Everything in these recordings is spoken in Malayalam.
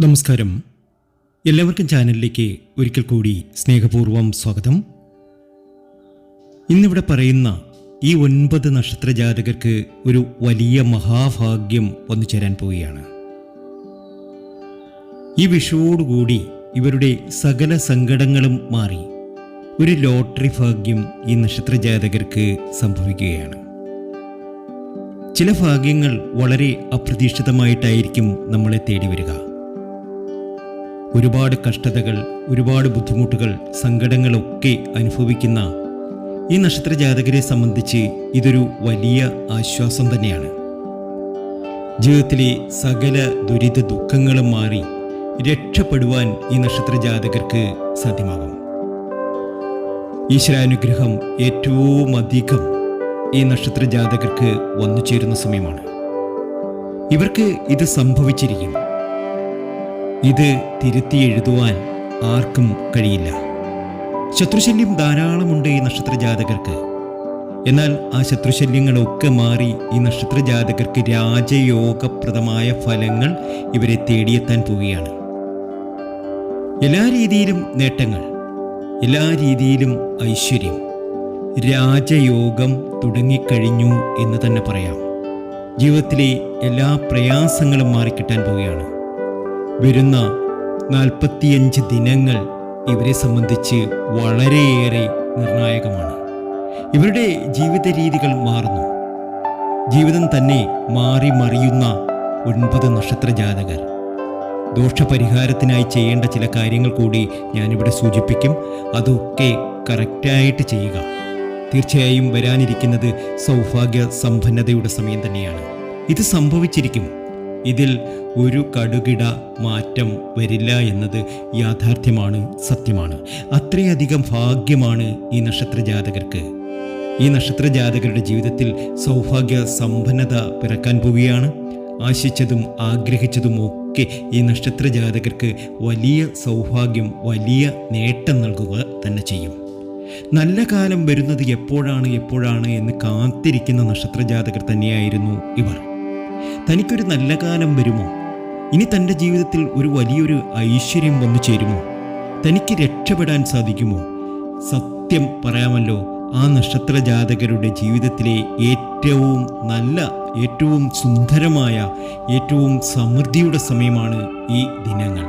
നമസ്കാരം. എല്ലാവർക്കും ചാനലിലേക്ക് ഒരിക്കൽ കൂടി സ്നേഹപൂർവം സ്വാഗതം. ഇന്നിവിടെ പറയുന്ന ഈ ഒൻപത് നക്ഷത്ര ജാതകർക്ക് ഒരു വലിയ മഹാഭാഗ്യം വന്നു ചേരാൻ പോവുകയാണ്. ഈ വിഷുവോടുകൂടി ഇവരുടെ സകല സങ്കടങ്ങളും മാറി ഒരു ലോട്ടറി ഭാഗ്യം ഈ നക്ഷത്ര ജാതകർക്ക് സംഭവിക്കുകയാണ്. ചില ഭാഗ്യങ്ങൾ വളരെ അപ്രതീക്ഷിതമായിട്ടായിരിക്കും നമ്മളെ തേടി വരിക. ഒരുപാട് കഷ്ടതകൾ ഒരുപാട് ബുദ്ധിമുട്ടുകൾ സങ്കടങ്ങളൊക്കെ അനുഭവിക്കുന്ന ഈ നക്ഷത്ര ജാതകരെ സംബന്ധിച്ച് ഇതൊരു വലിയ ആശ്വാസം തന്നെയാണ്. ജീവിതത്തിലെ സകല ദുരിത ദുഃഖങ്ങളും മാറി രക്ഷപ്പെടുവാൻ ഈ നക്ഷത്ര ജാതകർക്ക് സാധ്യമാകും. ഈശ്വരാനുഗ്രഹം ഏറ്റവും അധികം ഈ നക്ഷത്ര ജാതകർക്ക് വന്നു ചേരുന്ന സമയമാണ്. ഇവർക്ക് ഇത് സംഭവിച്ചിരിക്കും ഇത് തിരുത്തി എഴുതുവാൻ ആർക്കും കഴിയില്ല. ശത്രുശല്യം ധാരാളമുണ്ട് ഈ നക്ഷത്ര ജാതകർക്ക് എന്നാൽ ആ ശത്രുശല്യങ്ങളൊക്കെ മാറി ഈ നക്ഷത്ര ജാതകർക്ക് രാജയോഗപ്രദമായ ഫലങ്ങൾ ഇവരെ തേടിയെത്താൻ പോവുകയാണ്. എല്ലാ രീതിയിലും നേട്ടങ്ങൾ എല്ലാ രീതിയിലും ഐശ്വര്യം രാജയോഗം തുടങ്ങിക്കഴിഞ്ഞു എന്ന് തന്നെ പറയാം. ജീവിതത്തിലെ എല്ലാ പ്രയാസങ്ങളും മാറിക്കിട്ടാൻ പോവുകയാണ്. വരുന്ന നാൽപ്പത്തിയഞ്ച് ദിനങ്ങൾ ഇവരെ സംബന്ധിച്ച് വളരെയേറെ നിർണായകമാണ്. ഇവരുടെ ജീവിത രീതികൾ മാറുന്നു. ജീവിതം തന്നെ മാറി മറിയുന്ന ഒൻപത് നക്ഷത്ര ജാതകർ. ദോഷപരിഹാരത്തിനായി ചെയ്യേണ്ട ചില കാര്യങ്ങൾ കൂടി ഞാനിവിടെ സൂചിപ്പിക്കും. അതൊക്കെ കറക്റ്റായിട്ട് ചെയ്യുക. തീർച്ചയായും വരാനിരിക്കുന്നത് സൗഭാഗ്യ സമ്പന്നതയുടെ സമയം തന്നെയാണ്. ഇത് സംഭവിച്ചിരിക്കും. ഇതിൽ ഒരു കടുകിട മാറ്റം വരില്ല എന്നത് യാഥാർത്ഥ്യമാണ് സത്യമാണ്. അത്രയധികം ഭാഗ്യമാണ് ഈ നക്ഷത്ര ജാതകർക്ക് ഈ നക്ഷത്ര ജാതകരുടെ ജീവിതത്തിൽ സൗഭാഗ്യ സമ്പന്നത പിറക്കാൻ പോവുകയാണ്. ആശിച്ചതും ആഗ്രഹിച്ചതും ഒക്കെ ഈ നക്ഷത്ര ജാതകർക്ക് വലിയ സൗഭാഗ്യം വലിയ നേട്ടം നൽകുക തന്നെ ചെയ്യും. നല്ല കാലം വരുന്നത് എപ്പോഴാണ് എപ്പോഴാണ് എന്ന് കാത്തിരിക്കുന്ന നക്ഷത്ര ജാതകർ തന്നെയായിരുന്നു ഇവർ. തനിക്കൊരു നല്ല കാലം വരുമോ? ഇനി തന്റെ ജീവിതത്തിൽ ഒരു വലിയൊരു ഐശ്വര്യം വന്നു ചേരുമോ? തനിക്ക് രക്ഷപ്പെടാൻ സാധിക്കുമോ? സത്യം പറയാമല്ലോ ആ നക്ഷത്ര ജാതകരുടെ ജീവിതത്തിലെ ഏറ്റവും നല്ല ഏറ്റവും സുന്ദരമായ ഏറ്റവും സമൃദ്ധിയുടെ സമയമാണ് ഈ ദിനങ്ങൾ.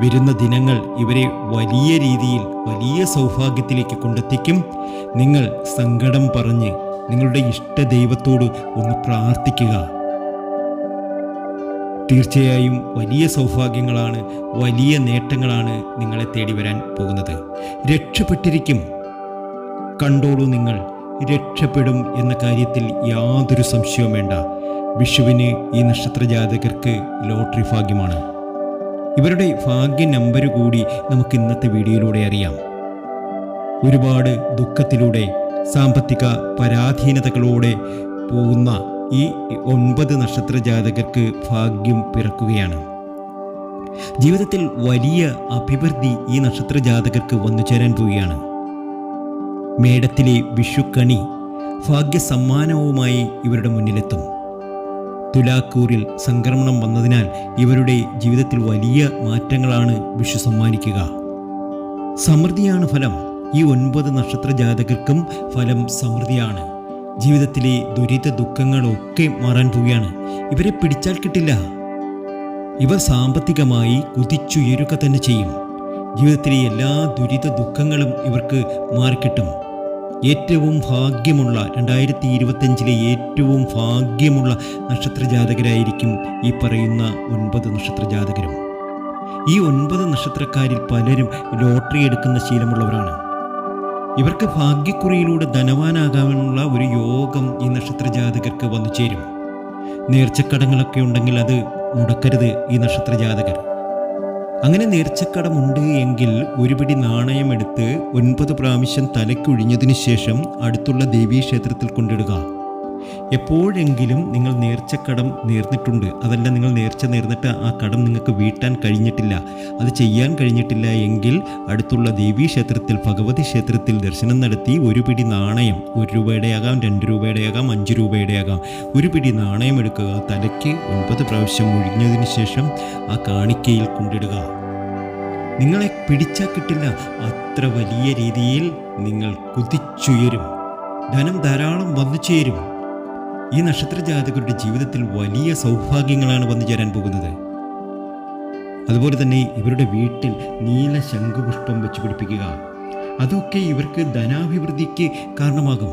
വരുന്ന ദിനങ്ങൾ ഇവരെ വലിയ രീതിയിൽ വലിയ സൗഭാഗ്യത്തിലേക്ക് കൊണ്ടെത്തിക്കും. നിങ്ങൾ സങ്കടം പറഞ്ഞ് നിങ്ങളുടെ ഇഷ്ട ദൈവത്തോട് ഒന്ന് പ്രാർത്ഥിക്കുക. തീർച്ചയായും വലിയ സൗഭാഗ്യങ്ങളാണ് വലിയ നേട്ടങ്ങളാണ് നിങ്ങളെ തേടി വരാൻ പോകുന്നത്. രക്ഷപ്പെട്ടിരിക്കും. കണ്ടോളൂ നിങ്ങൾ രക്ഷപ്പെടും എന്ന കാര്യത്തിൽ യാതൊരു സംശയവും വേണ്ട. വിഷുവിന് ഈ നക്ഷത്ര ജാതകർക്ക് ലോട്ടറി ഭാഗ്യമാണ്. ഇവരുടെ ഭാഗ്യ നമ്പർ കൂടി നമുക്ക് ഇന്നത്തെ വീഡിയോയിലൂടെ അറിയാം. ഒരുപാട് ദുഃഖത്തിലൂടെ സാമ്പത്തിക പരാധീനതകളോടെ പോകുന്ന ഈ ഒൻപത് നക്ഷത്ര ജാതകർക്ക് ഭാഗ്യം പിറക്കുകയാണ്. ജീവിതത്തിൽ വലിയ അഭിവൃദ്ധി ഈ നക്ഷത്ര ജാതകർക്ക് വന്നു ചേരാൻ പോവുകയാണ്. മേടത്തിലെ വിഷുക്കണി ഭാഗ്യ സമ്മാനവുമായി ഇവരുടെ മുന്നിലെത്തും. തുലാക്കൂറിൽ സംക്രമണം വന്നതിനാൽ ഇവരുടെ ജീവിതത്തിൽ വലിയ മാറ്റങ്ങളാണ് വിഷു സമ്മാനിക്കുക. സമൃദ്ധിയാണ് ഫലം. ഈ ഒൻപത് നക്ഷത്ര ജാതകർക്കും ഫലം സമൃദ്ധിയാണ്. ജീവിതത്തിലെ ദുരിത ദുഃഖങ്ങളൊക്കെ മാറാൻ പോവുകയാണ്. ഇവരെ പിടിച്ചാൽ കിട്ടില്ല. ഇവർ സാമ്പത്തികമായി കുതിച്ചുയരുക തന്നെ ചെയ്യും. ജീവിതത്തിലെ എല്ലാ ദുരിത ദുഃഖങ്ങളും ഇവർക്ക് മാറിക്കിട്ടും. ഏറ്റവും ഭാഗ്യമുള്ള രണ്ടായിരത്തി ഇരുപത്തഞ്ചിലെ ഏറ്റവും ഭാഗ്യമുള്ള നക്ഷത്ര ജാതകരായിരിക്കും ഈ പറയുന്ന ഒൻപത് നക്ഷത്ര ജാതകരും ഈ ഒൻപത് നക്ഷത്രക്കാരിൽ പലരും ലോട്ടറി എടുക്കുന്ന ശീലമുള്ളവരാണ്. ഇവർക്ക് ഭാഗ്യക്കുറിയിലൂടെ ധനവാനാകാനുള്ള ഒരു യോഗം ഈ നക്ഷത്ര ജാതകർക്ക് വന്നു ചേരും. നേർച്ചക്കടങ്ങളൊക്കെ ഉണ്ടെങ്കിൽ അത് മുടക്കരുത് ഈ നക്ഷത്ര ജാതകർ അങ്ങനെ നേർച്ചക്കടമുണ്ട് എങ്കിൽ ഒരുപിടി നാണയമെടുത്ത് ഒൻപത് പ്രാവശ്യം തലയ്ക്കൊഴിഞ്ഞതിന് ശേഷം അടുത്തുള്ള ദേവീക്ഷേത്രത്തിൽ കൊണ്ടിടുക. എപ്പോഴെങ്കിലും നിങ്ങൾ നേർച്ചക്കടം നേർന്നിട്ടുണ്ട്. അതല്ല നിങ്ങൾ നേർച്ച നേർന്നിട്ട് ആ കടം നിങ്ങൾക്ക് വീട്ടാൻ കഴിഞ്ഞിട്ടില്ല. അത് ചെയ്യാൻ കഴിഞ്ഞിട്ടില്ല എങ്കിൽ അടുത്തുള്ള ദേവീ ക്ഷേത്രത്തിൽ ഭഗവതി ക്ഷേത്രത്തിൽ ദർശനം നടത്തി ഒരു പിടി നാണയം ഒരു രൂപയുടെയാകാം രണ്ട് രൂപയുടെയാകാം അഞ്ച് രൂപയുടെയാകാം. ഒരു പിടി നാണയം എടുക്കുക തലയ്ക്ക് ഒൻപത് പ്രാവശ്യം ഒഴിഞ്ഞതിന് ശേഷം ആ കാണിക്കയിൽ കൊണ്ടിടുക. നിങ്ങളെ പിടിച്ചാൽ കിട്ടില്ല. അത്ര വലിയ രീതിയിൽ നിങ്ങൾ കുതിച്ചുയരും. ധനം ധാരാളം വന്നു ചേരും. ഈ നക്ഷത്ര ജാതകരുടെ ജീവിതത്തിൽ വലിയ സൗഭാഗ്യങ്ങളാണ് വന്നു ചേരാൻ പോകുന്നത്. അതുപോലെ തന്നെ ഇവരുടെ വീട്ടിൽ നീല ശംഖുപുഷ്പം വെച്ച് പിടിപ്പിക്കുക. അതൊക്കെ ഇവർക്ക് ധനാഭിവൃദ്ധിക്ക് കാരണമാകും.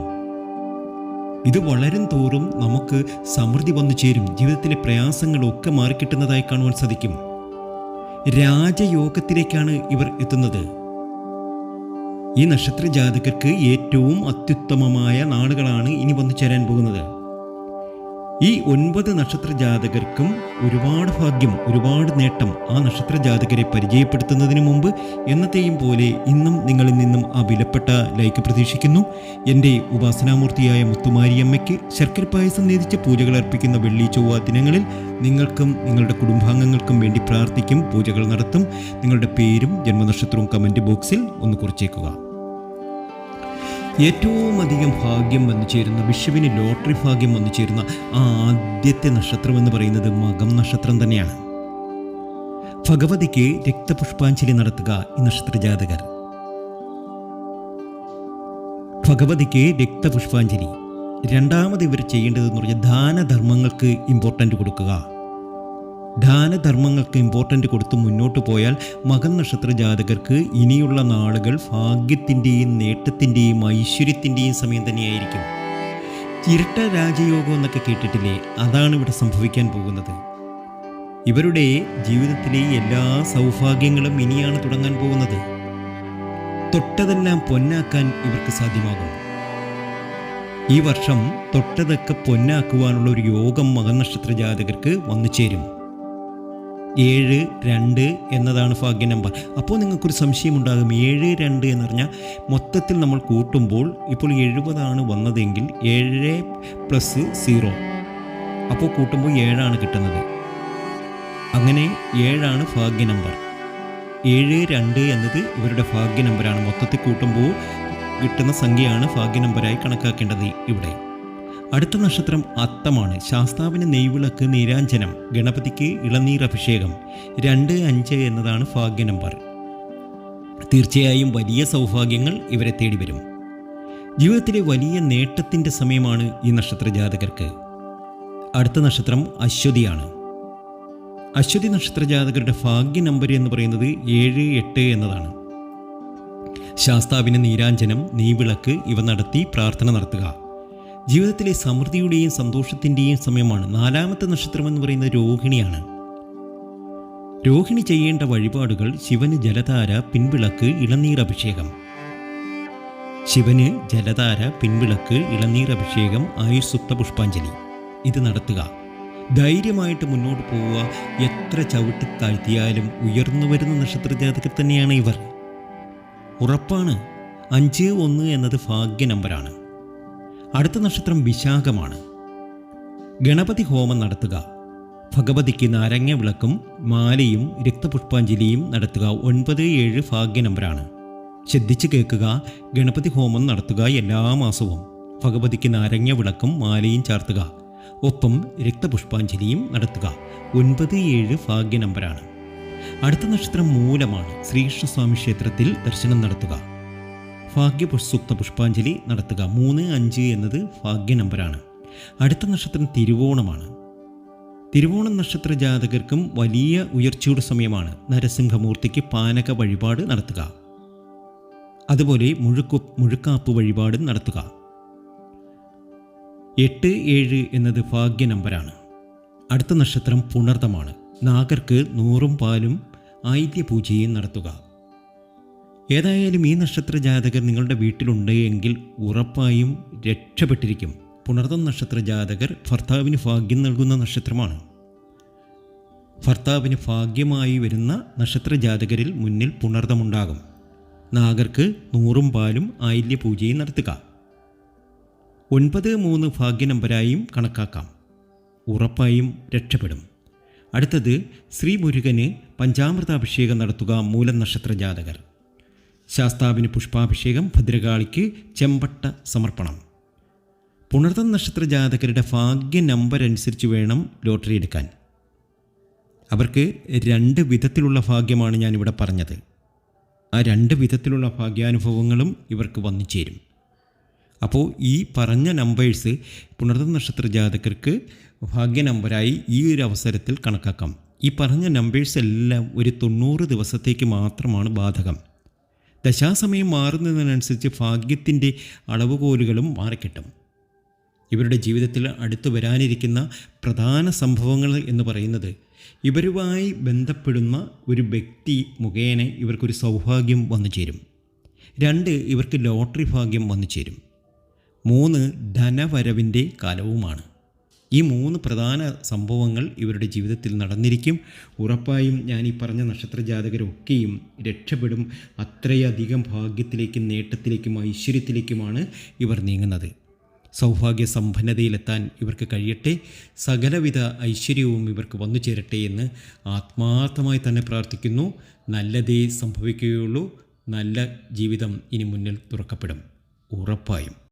ഇത് വളരും തോറും നമുക്ക് സമൃദ്ധി വന്നു ചേരും. ജീവിതത്തിലെ പ്രയാസങ്ങളൊക്കെ മാറിക്കിട്ടുന്നതായി കാണുവാൻ സാധിക്കും. രാജയോഗത്തിലേക്കാണ് ഇവർ എത്തുന്നത്. ഈ നക്ഷത്ര ജാതകർക്ക് ഏറ്റവും അത്യുത്തമമായ നാളുകളാണ് ഇനി വന്നു ചേരാൻ പോകുന്നത്. ഈ ഒൻപത് നക്ഷത്ര ജാതകർക്കും ഒരുപാട് ഭാഗ്യം ഒരുപാട് നേട്ടം ആ നക്ഷത്ര ജാതകരെ പരിചയപ്പെടുത്തുന്നതിന് മുമ്പ് എന്നത്തെയും പോലെ ഇന്നും നിങ്ങളിൽ നിന്നും ആ വിലപ്പെട്ട ലൈക്ക് പ്രതീക്ഷിക്കുന്നു. എന്റെ ഉപാസനാമൂർത്തിയായ മുത്തുമാരിയമ്മയ്ക്ക് ശർക്കര പായസം നേതിച്ച് പൂജകൾ അർപ്പിക്കുന്ന വെള്ളി ചൊവ്വ ദിനങ്ങളിൽ നിങ്ങൾക്കും നിങ്ങളുടെ കുടുംബാംഗങ്ങൾക്കും വേണ്ടി പ്രാർത്ഥിക്കും പൂജകൾ നടത്തും. നിങ്ങളുടെ പേരും ജന്മനക്ഷത്രവും കമന്റ് ബോക്സിൽ ഒന്ന് കുറിച്ചേക്കുക. ഏറ്റവും അധികം ഭാഗ്യം വന്നു ചേരുന്ന വിഷുവിന് ലോട്ടറി ഭാഗ്യം വന്നു ചേരുന്ന ആ ആദ്യത്തെ നക്ഷത്രം എന്ന് പറയുന്നത് മകം നക്ഷത്രം തന്നെയാണ്. ഭഗവതിക്ക് രക്തപുഷ്പാഞ്ജലി നടത്തുക ഈ നക്ഷത്ര ജാതകർ. ഭഗവതിക്ക് രക്തപുഷ്പാഞ്ജലി. രണ്ടാമത് ഇവർ ചെയ്യേണ്ടതെന്ന് പറഞ്ഞാൽ ദാനധർമ്മങ്ങൾക്ക് ഇമ്പോർട്ടന്റ് കൊടുക്കുക. ദാനധർമ്മങ്ങൾക്ക് ഇമ്പോർട്ടന്റ് കൊടുത്ത് മുന്നോട്ട് പോയാൽ മകൻ നക്ഷത്ര ജാതകർക്ക് ഇനിയുള്ള നാളുകൾ ഭാഗ്യത്തിന്റെയും നേട്ടത്തിന്റെയും ഐശ്വര്യത്തിന്റെയും സമയം തന്നെയായിരിക്കും. ചിരട്ട രാജയോഗം എന്നൊക്കെ കേട്ടിട്ടില്ലേ? അതാണ് ഇവിടെ സംഭവിക്കാൻ പോകുന്നത്. ഇവരുടെ ജീവിതത്തിലെ എല്ലാ സൗഭാഗ്യങ്ങളും ഇനിയാണ് തുടങ്ങാൻ പോകുന്നത്. തൊട്ടതെല്ലാം പൊന്നാക്കാൻ ഇവർക്ക് സാധ്യമാകും. ഈ വർഷം തൊട്ടതൊക്കെ പൊന്നാക്കുവാനുള്ള ഒരു യോഗം മകനക്ഷത്ര ജാതകർക്ക് വന്നു ചേരും ഏഴ് രണ്ട് എന്നതാണ് ഭാഗ്യ നമ്പർ. അപ്പോൾ നിങ്ങൾക്കൊരു സംശയമുണ്ടാകും. ഏഴ് രണ്ട് എന്ന് പറഞ്ഞാൽ മൊത്തത്തിൽ നമ്മൾ കൂട്ടുമ്പോൾ ഇപ്പോൾ എഴുപതാണ് വന്നതെങ്കിൽ ഏഴ് പ്ലസ് സീറോ അപ്പോൾ കൂട്ടുമ്പോൾ ഏഴാണ് കിട്ടുന്നത്. അങ്ങനെ ഏഴാണ് ഭാഗ്യ നമ്പർ. ഏഴ് രണ്ട് എന്നത് ഇവരുടെ ഭാഗ്യ നമ്പറാണ് മൊത്തത്തിൽ കൂട്ടുമ്പോൾ കിട്ടുന്ന സംഖ്യയാണ് ഭാഗ്യ നമ്പറായി കണക്കാക്കേണ്ടത് ഇവിടെ. അടുത്ത നക്ഷത്രം അത്തമാണ്. ശാസ്താവിന് നെയ്വിളക്ക് നീരാഞ്ജനം ഗണപതിക്ക് ഇളനീർ അഭിഷേകം രണ്ട് അഞ്ച് എന്നതാണ് ഭാഗ്യ നമ്പർ. തീർച്ചയായും വലിയ സൗഭാഗ്യങ്ങൾ ഇവരെ തേടി വരും ജീവിതത്തിലെ വലിയ നേട്ടത്തിന്റെ സമയമാണ് ഈ നക്ഷത്ര ജാതകർക്ക്. അടുത്ത നക്ഷത്രം അശ്വതിയാണ്. അശ്വതി നക്ഷത്ര ജാതകരുടെ ഭാഗ്യ നമ്പർ എന്ന് പറയുന്നത് ഏഴ് എട്ട് എന്നതാണ്. ശാസ്താവിന് നീരാഞ്ജനം നീവിളക്ക് ഇവ നടത്തി പ്രാർത്ഥന നടത്തുക. ജീവിതത്തിലെ സമൃദ്ധിയുടെയും സന്തോഷത്തിന്റെയും സമയമാണ് നാലാമത്തെ നക്ഷത്രം എന്ന് പറയുന്നത് രോഹിണിയാണ്. രോഹിണി ചെയ്യേണ്ട വഴിപാടുകൾ ശിവന് ജലധാര പിൻവിളക്ക് ഇളനീർ അഭിഷേകം ശിവന് ജലധാര പിൻവിളക്ക് ഇളനീർ അഭിഷേകം ആയുസ്സുക്ത പുഷ്പാഞ്ജലി. ഇത് നടത്തുക. ധൈര്യമായിട്ട് മുന്നോട്ട് പോവുക. എത്ര ചവിട്ടി താഴ്ത്തിയാലും ഉയർന്നു വരുന്ന നക്ഷത്ര ജാതകർ തന്നെയാണ് ഇവർ. ഉറപ്പാണ്. അഞ്ച് ഒന്ന് എന്നത് ഭാഗ്യ നമ്പറാണ്. അടുത്ത നക്ഷത്രം വിശാഖമാണ്. ഗണപതി ഹോമം നടത്തുക. ഭഗവതിക്ക് നാരങ്ങ വിളക്കും മാലയും രക്തപുഷ്പാഞ്ജലിയും നടത്തുക ഒൻപത് ഏഴ് ഭാഗ്യ നമ്പറാണ് ശ്രദ്ധിച്ച് കേൾക്കുക ഗണപതി ഹോമം നടത്തുക എല്ലാ മാസവും. ഭഗവതിക്ക് നാരങ്ങ വിളക്കും മാലയും ചാർത്തുക. ഒപ്പം രക്തപുഷ്പാഞ്ജലിയും നടത്തുക ഒൻപത് ഏഴ് ഭാഗ്യ നമ്പറാണ് അടുത്ത നക്ഷത്രം മൂലമാണ്. ശ്രീകൃഷ്ണസ്വാമി ക്ഷേത്രത്തിൽ ദർശനം നടത്തുക. ഭാഗ്യപുസ്തുക്ത പുഷ്പാഞ്ജലി നടത്തുക മൂന്ന് അഞ്ച് എന്നത് ഭാഗ്യ നമ്പറാണ് അടുത്ത നക്ഷത്രം തിരുവോണമാണ്. തിരുവോണം നക്ഷത്ര ജാതകർക്കും വലിയ ഉയർച്ചയുടെ സമയമാണ്. നരസിംഹമൂർത്തിക്ക് പാനക വഴിപാട് നടത്തുക. അതുപോലെ മുഴുക്കു മുഴുക്കാപ്പ് വഴിപാടും നടത്തുക. എട്ട് ഏഴ് എന്നത് ഭാഗ്യ നമ്പരാണ്. അടുത്ത നക്ഷത്രം പുണർതമാണ് നാഗർക്ക് നൂറും പാലും ആയില്യ പൂജയും നടത്തുക. ഏതായാലും ഈ നക്ഷത്ര ജാതകർ നിങ്ങളുടെ വീട്ടിലുണ്ടെങ്കിൽ ഉറപ്പായും രക്ഷപ്പെട്ടിരിക്കും. പുണർത്തം നക്ഷത്ര ജാതകർ ഭർത്താവിന് ഭാഗ്യം നൽകുന്ന നക്ഷത്രമാണ്. ഭർത്താവിന് ഭാഗ്യമായി വരുന്ന നക്ഷത്ര ജാതകരിൽ മുന്നിൽ പുണർത്തമുണ്ടാകും നാഗർക്ക് നൂറും പാലും ആയില്യ പൂജയും നടത്തുക. ഒൻപത് മൂന്ന് ഭാഗ്യ നമ്പരായും കണക്കാക്കാം. ഉറപ്പായും രക്ഷപ്പെടും. അടുത്തത് ശ്രീ മുരുകന് പഞ്ചാമൃതാഭിഷേകം നടത്തുക മൂലനക്ഷത്ര ജാതകർ ശാസ്താവിന് പുഷ്പാഭിഷേകം ഭദ്രകാളിക്ക് ചെമ്പട്ട സമർപ്പണം. പുണർതം നക്ഷത്ര ജാതകരുടെ ഭാഗ്യ നമ്പർ അനുസരിച്ച് വേണം ലോട്ടറി എടുക്കാൻ. അവർക്ക് രണ്ട് വിധത്തിലുള്ള ഭാഗ്യമാണ് ഞാനിവിടെ പറഞ്ഞത്. ആ രണ്ട് വിധത്തിലുള്ള ഭാഗ്യാനുഭവങ്ങളും ഇവർക്ക് വന്നു ചേരും. അപ്പോൾ ഈ പറഞ്ഞ നമ്പേഴ്സ് പുണർത്ത നക്ഷത്ര ജാതകർക്ക് ഭാഗ്യ നമ്പരായി ഈ ഒരു അവസരത്തിൽ കണക്കാക്കാം. ഈ പറഞ്ഞ നമ്പേഴ്സ് എല്ലാം ഒരു തൊണ്ണൂറ് ദിവസത്തേക്ക് മാത്രമാണ് ബാധകം. ദശാസമയം മാറുന്നതിനനുസരിച്ച് ഭാഗ്യത്തിന്റെ അളവുകോലുകളും മാറിക്കിട്ടും. ഇവരുടെ ജീവിതത്തിൽ അടുത്തു വരാനിരിക്കുന്ന പ്രധാന സംഭവങ്ങൾ എന്ന് പറയുന്നത് ഇവരുമായി ബന്ധപ്പെടുന്ന ഒരു വ്യക്തി മുഖേന ഇവർക്കൊരു സൗഭാഗ്യം വന്നു ചേരും. രണ്ട് ഇവർക്ക് ലോട്ടറി ഭാഗ്യം വന്നു ചേരും. മൂന്ന് ധനവരവിന്റെ കാലവുമാണ്. ഈ മൂന്ന് പ്രധാന സംഭവങ്ങൾ ഇവരുടെ ജീവിതത്തിൽ നടന്നിരിക്കും. ഉറപ്പായും ഞാൻ ഈ പറഞ്ഞ നക്ഷത്ര ജാതകരൊക്കെയും രക്ഷപ്പെടും. അത്രയധികം ഭാഗ്യത്തിലേക്കും നേട്ടത്തിലേക്കും ഐശ്വര്യത്തിലേക്കുമാണ് ഇവർ നീങ്ങുന്നത്. സൗഭാഗ്യ സമ്പന്നതയിലെത്താൻ ഇവർക്ക് കഴിയട്ടെ. സകലവിധ ഐശ്വര്യവും ഇവർക്ക് വന്നു ചേരട്ടെ എന്ന് ആത്മാർത്ഥമായി തന്നെ പ്രാർത്ഥിക്കുന്നു. നല്ലതേ സംഭവിക്കുകയുള്ളൂ. നല്ല ജീവിതം ഇനി മുന്നിൽ തുറക്കപ്പെടും. ഉറപ്പായും.